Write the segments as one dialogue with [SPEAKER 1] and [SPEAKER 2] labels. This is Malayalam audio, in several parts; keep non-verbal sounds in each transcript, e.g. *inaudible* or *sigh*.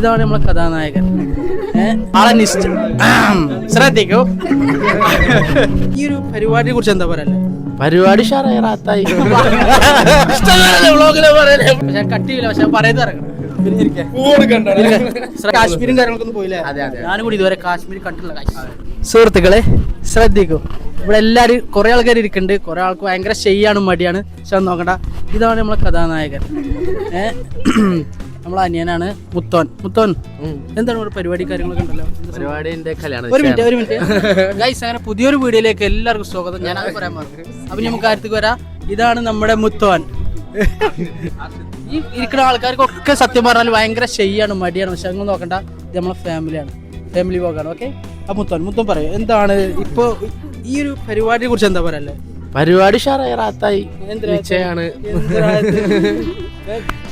[SPEAKER 1] ഇതാണ് നമ്മളെ കഥാനായകൻ. ഏ, ആളെ നിശ്ച ശ്രദ്ധിക്കൂ. ഈ ഒരു പരിപാടിയെ കുറിച്ച് എന്താ പറയാ
[SPEAKER 2] പരിപാടി ഷാറായി
[SPEAKER 1] പക്ഷെ കട്ട് ചെയ്യില്ല പക്ഷെ പറയുന്നത് ഇറങ്ങണം കാശ്മീരും കാര്യങ്ങളൊന്നും പോയില്ലേ? ഞാനും കൂടി ഇതുവരെ കാശ്മീർ കണ്ടില്ല സുഹൃത്തുക്കളെ ശ്രദ്ധിക്കൂ. ഇവിടെ എല്ലാരും കുറെ ആൾക്കാർ ഇരിക്കുന്നുണ്ട് കുറെ ആൾക്ക് ഭയങ്കര ഷെയ്യാണ് മടിയാണ്. പക്ഷെ നോക്കണ്ട. ഇതാണ് നമ്മളെ കഥാനായകൻ. ഏ? നമ്മളെ അനിയനാണ് മുത്തോൻ. മുത്തോൻ എന്താണ് ഒരു പരിപാടി കാര്യങ്ങളൊക്കെ ഉണ്ടല്ലോ?
[SPEAKER 2] പരിപാടിന്റെ കല്യാണം
[SPEAKER 1] ഒരു മിനിറ്റ് ഒരു മിനിറ്റ്. ഗൈസ് അങ്ങനെ പുതിയൊരു വീഡിയോയിലേക്ക് എല്ലാവർക്കും സ്വാഗതം. ഞാൻ അത് പറയാൻ പറഞ്ഞു അപ്പൊ നമുക്ക് കാര്യത്തിൽ വരാം. ഇതാണ് നമ്മുടെ മുത്തോൻ. ഈ ഇരിക്കുന്ന ആൾക്കാർക്കൊക്കെ സത്യം പറഞ്ഞാൽ ഭയങ്കര ഷെയ്യാണ് മടിയാണ്. പക്ഷെ അങ്ങ് നോക്കണ്ട ഇത് നമ്മളെ ഫാമിലിയാണ് ഫാമിലി പോകാണ് ഓക്കെ ആ മുത്തോൻ മുത്തോൻ പറയും എന്താണ് ഇപ്പൊ ഈ ഒരു പരിപാടിയെ കുറിച്ച് എന്താ പറയല്ലേ
[SPEAKER 2] പരിപാടി ഷാറായി
[SPEAKER 1] റാത്തായി.
[SPEAKER 2] നിശ്ചയാണ്?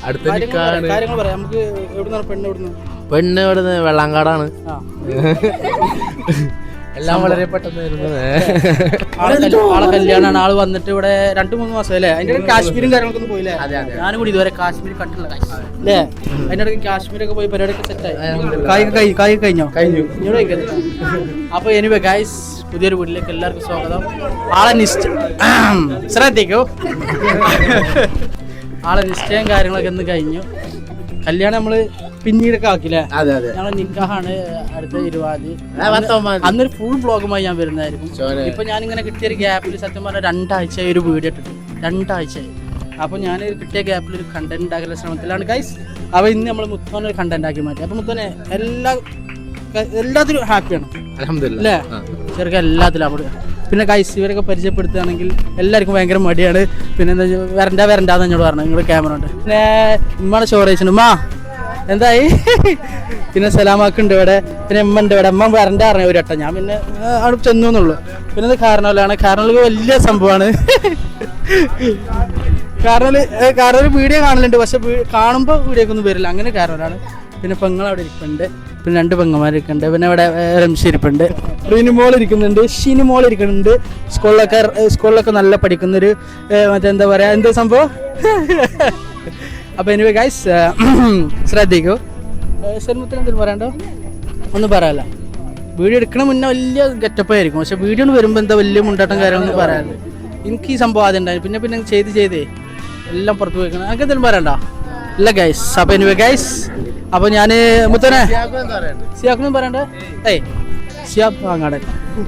[SPEAKER 2] അടുത്ത
[SPEAKER 1] കാര്യങ്ങൾ
[SPEAKER 2] നിക്കാണ്.
[SPEAKER 1] കാര്യങ്ങൾ പറയാം. നമുക്ക് എവിടുന്നാണ് പെണ്ണ് എവിടുന്ന്?
[SPEAKER 2] പെണ്ണ് ഇവിടുന്ന് വെള്ളാങ്കാടാണ്. എല്ലാം വളരെ പെട്ടെന്ന് വരുന്നത്. *laughs*
[SPEAKER 1] ആളെ കല്യ- ആളെ കല്യാണമാണ് ആൾ വന്നിട്ട് ഇവിടെ രണ്ടു മൂന്ന് മാസം അല്ലേ? അതിന്റെ ഇടയ്ക്ക് കാശ്മീരും കാര്യങ്ങളൊക്കെ ഒന്ന് പോയില്ലേ? ഞാനും കൂടി ഇതുവരെ കാശ്മീർ കണ്ടില്ല അല്ലേ? അതിന്റെ ഇടയ്ക്ക് കാശ്മീരൊക്കെ പോയി പരിപാടിയൊക്കെ സെറ്റായി ആയി. കായ് കായ് കഴിഞ്ഞോ? കഴിഞ്ഞു. അപ്പൊ എനിവേ ഗൈസ് പുതിയൊരു വീട്ടിലേക്ക് എല്ലാവർക്കും സ്വാഗതം. ആളെ നിശ്ച *clears throat* ശ്രദ്ധിക്കൂ ആളെ നിശ്ചയം കാര്യങ്ങളൊക്കെ ഒന്ന് കഴിഞ്ഞു. കല്യാണം നമ്മൾ പിന്നീടൊക്കെ ആക്കില്ലേ?
[SPEAKER 2] അതെ അതെ.
[SPEAKER 1] ഞങ്ങളെ നിക്കാഹാണ് അടുത്ത ഇരുപത്. അന്നൊരു ഫുൾ ബ്ലോഗുമായി ഞാൻ
[SPEAKER 2] വരുന്നതായിരുന്നു.
[SPEAKER 1] ഇപ്പൊ ഞാൻ ഇങ്ങനെ കിട്ടിയ ഒരു ഗ്യാപ്പിൽ സത്യം പറഞ്ഞ രണ്ടാഴ്ചയായി ഒരു വീഡിയോ ഇട്ടിട്ട്. രണ്ടാഴ്ചയായി. അപ്പൊ ഞാൻ കിട്ടിയ ഗ്യാപ്പിൽ ഒരു കണ്ടന്റ് ഉണ്ടാക്കുന്ന ശ്രമത്തിലാണ്. ഗൈസ് അപ്പൊ ഇന്ന് നമ്മൾ മുത്തോനെ ഒരു കണ്ടന്റ് ആക്കി മാറ്റി. അപ്പൊ മുത്തോനെ എല്ലാ എല്ലാത്തിലും ഹാപ്പിയാണ് അല്ലേ? ചെറുക്ക എല്ലാത്തിലും അവിടെ പിന്നെ ഗൈസ് ഇവരൊക്കെ പരിചയപ്പെടുത്തുകയാണെങ്കിൽ എല്ലാവർക്കും ഭയങ്കര മടിയാണ്. പിന്നെ എന്താ വരണ്ട വരണ്ടാന്ന് എന്നോട് പറഞ്ഞു. നിങ്ങൾ ക്യാമറ ഉണ്ട് പിന്നെ ഉമ്മയുടെ ചോറ് ഉമ്മാ എന്തായി? പിന്നെ സലാമാക്കുണ്ട് ഇവിടെ. പിന്നെ ഉമ്മ ഉണ്ട് ഇവിടെ. ഉമ്മ വരണ്ട പറഞ്ഞു ഒരു ഞാൻ പിന്നെ അവിടെ ചെന്നു എന്നുള്ളൂ. പിന്നെ ഇത് കാരണവല്ലാണ് കാരണവൽ വലിയ സംഭവമാണ്. കാരണവൽ കാരണവൽ വീഡിയോ കാണലുണ്ട്. പക്ഷെ കാണുമ്പോൾ വീഡിയോക്കൊന്നും വരില്ല. അങ്ങനെ കാരണവലാണ് പിന്നെ പെങ്ങൾ അവിടെ ഇരിക്കുന്നുണ്ട് പിന്നെ രണ്ട് പെങ്ങന്മാരൊക്കെ ഉണ്ട് പിന്നെ ഇവിടെ രംശിരിപ്പുണ്ട് റിനുമോൾ ഇരിക്കുന്നുണ്ട് ഷിനുമോൾ ഇരിക്കുന്നുണ്ട്. സ്കൂളിലൊക്കെ സ്കൂളിലൊക്കെ നല്ല പഠിക്കുന്നൊരു മറ്റെന്താ പറയാ എന്താ സംഭവം? *laughs* അപ്പൊ എനിവേ ഗൈസ് *clears throat* ശ്രദ്ധിക്കൂ. ശരി എന്തെങ്കിലും പറയണ്ടോ ഒന്നും പറയാല്ല വീഡിയോ എടുക്കണ മുന്നേ വലിയ ഗെറ്റപ്പ് ആയിരിക്കും. പക്ഷെ വീഡിയോ വരുമ്പോൾ എന്താ വലിയ മുണ്ടാട്ടം കാര്യങ്ങളൊന്നും പറയാറില്ല എനിക്ക് ഈ സംഭവം ആദ്യം ഉണ്ടായി പിന്നെ പിന്നെ ചെയ്ത് ചെയ്തേ. എല്ലാം പുറത്ത് പോയിക്കണം. അങ്ങനെ എന്തെങ്കിലും പറയണ്ട ഇല്ല ഗൈസ് അപ്പൊ എനിവേ ഗൈസ് അപ്പൊ ഞാൻ മുത്തനെ സിയാക്കൊന്നും പറയണ്ടേ. ഏയ് സിയാബ് അങ്ങാടെ.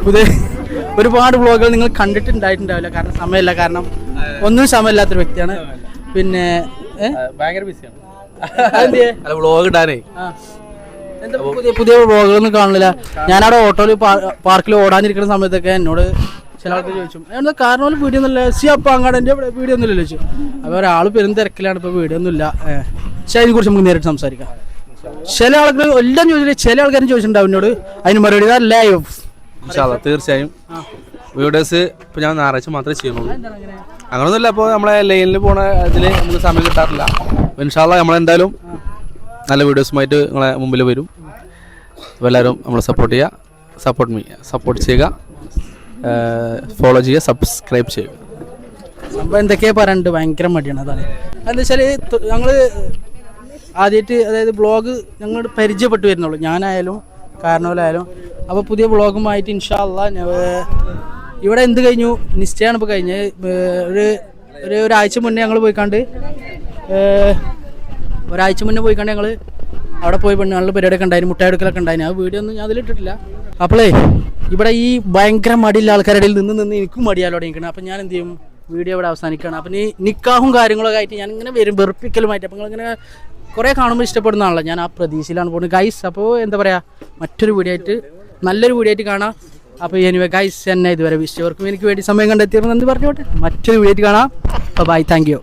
[SPEAKER 1] പുതിയ ഒരുപാട് വ്ളോഗുകൾ നിങ്ങൾ കണ്ടിട്ടുണ്ടായിട്ടുണ്ടാവില്ല. കാരണം സമയമില്ല. കാരണം ഒന്നും സമയമില്ലാത്തൊരു വ്യക്തിയാണ്. പിന്നെ?
[SPEAKER 2] ഭയങ്കര ബിസിയാണ് വ്ളോഗ് ഇടാനേ.
[SPEAKER 1] എന്താ പുതിയ പുതിയ വ്ളോഗുകളൊന്നും കാണില്ല ഞാനവിടെ ഓട്ടോയിൽ പാർക്കിൽ ഓടാനിരിക്കുന്ന സമയത്തൊക്കെ എന്നോട് ചില ആൾക്ക് ചോദിച്ചു എന്താ കാരണം വീഡിയോ ഒന്നുമില്ല? സി അപ്പ അങ്ങാടന്റെ വീഡിയോ ഒന്നുമില്ല? ചോദിച്ചു. അപ്പോൾ ഒരാൾ പെരും തിരക്കിലാണ് ഇപ്പോൾ വീഡിയോ ഒന്നുമില്ല. പക്ഷേ നമുക്ക് നേരിട്ട് സംസാരിക്കാം. ചില ആൾക്കാർ എല്ലാം ചോദിച്ചില്ല ചില ആൾക്കാരും ചോദിച്ചിട്ടുണ്ടാവും എന്നോട്. അതിന് മറുപടി ലൈവ്
[SPEAKER 3] തീർച്ചയായും. വീഡിയോസ് ഇപ്പൊ ഞാൻ ഞായറാഴ്ച മാത്രമേ ചെയ്യുന്നുള്ളൂ. അങ്ങനൊന്നുമില്ല അപ്പോൾ നമ്മളെ ലൈനിൽ പോണ ഇതിൽ നമുക്ക് സമയം കിട്ടാറില്ല. ഇൻഷാല്ല നമ്മളെന്തായാലും നല്ല വീഡിയോസുമായിട്ട് നിങ്ങളെ മുമ്പിൽ വരും. അപ്പോൾ എല്ലാവരും നമ്മളെ സപ്പോർട്ട് ചെയ്യുക. സപ്പോർട്ട് മീ സപ്പോർട്ട് ചെയ്യുക. ഫോളോ ചെയ്യുക സബ്സ്ക്രൈബ് ചെയ്യുക.
[SPEAKER 1] സംഭവം എന്തൊക്കെയാ പറയാനുണ്ട് ഭയങ്കര മടിയാണ് അതാണ്. എന്താ വെച്ചാൽ ഞങ്ങൾ ആദ്യമായിട്ട് അതായത് ബ്ലോഗ് ഞങ്ങൾ പരിചയപ്പെട്ടു വരുന്നുള്ളൂ. ഞാനായാലും കാരണവലായാലും. അപ്പോൾ പുതിയ ബ്ലോഗുമായിട്ട് ഇൻഷാല്ല ഇവിടെ എന്ത് കഴിഞ്ഞു? നിശ്ചയമാണ് ഇപ്പോൾ കഴിഞ്ഞത്. ഒരു ഒരു ഒരാഴ്ച മുന്നേ ഞങ്ങൾ പോയിക്കാണ്ട് ഒരാഴ്ച മുന്നേ പോയിക്കാണ്ട് ഞങ്ങൾ അവിടെ പോയി പെണ്ണുങ്ങളുടെ പരിപാടിയൊക്കെ ഉണ്ടായിരുന്നു മുട്ടായി എടുക്കലൊക്കെ ഉണ്ടായിരുന്നു. ആ വീഡിയോ ഒന്നും ഞാൻ അതിലിട്ടിട്ടില്ല അപ്പോളേ ഇവിടെ ഈ ഭയങ്കര മടിയുള്ള ആൾക്കാരുടെ നിന്ന് നിന്ന് എനിക്കും മടിയാലോ നിൽക്കണം അപ്പം ഞാൻ എന്ത് ചെയ്യും? വീഡിയോ ഇവിടെ അവസാനിക്കുകയാണ്. അപ്പം ഈ നിക്കാഹും കാര്യങ്ങളൊക്കെ ആയിട്ട് ഞാൻ ഇങ്ങനെ വരും വെറുപ്പിക്കലുമായിട്ട്. അപ്പം നിങ്ങളിങ്ങനെ കുറേ കാണുമ്പോൾ ഇഷ്ടപ്പെടുന്ന ആളല്ല. ഞാൻ ആ പ്രതീക്ഷയിലാണ് പോകുന്നത്. ഗൈസ് അപ്പോൾ എന്താ പറയുക മറ്റൊരു വീഡിയോ ആയിട്ട് നല്ലൊരു വീഡിയോ ആയിട്ട് കാണാം. അപ്പോൾ എനിവേ ഗൈസ് എന്നെ ഇതുവരെ വിഷയവർക്കും എനിക്ക് വേണ്ടി സമയം കണ്ടെത്തിയപ്പോൾ നന്ദി പറഞ്ഞോട്ടെ? മറ്റൊരു വീഡിയോ ആയിട്ട് കാണാം. Bye thank you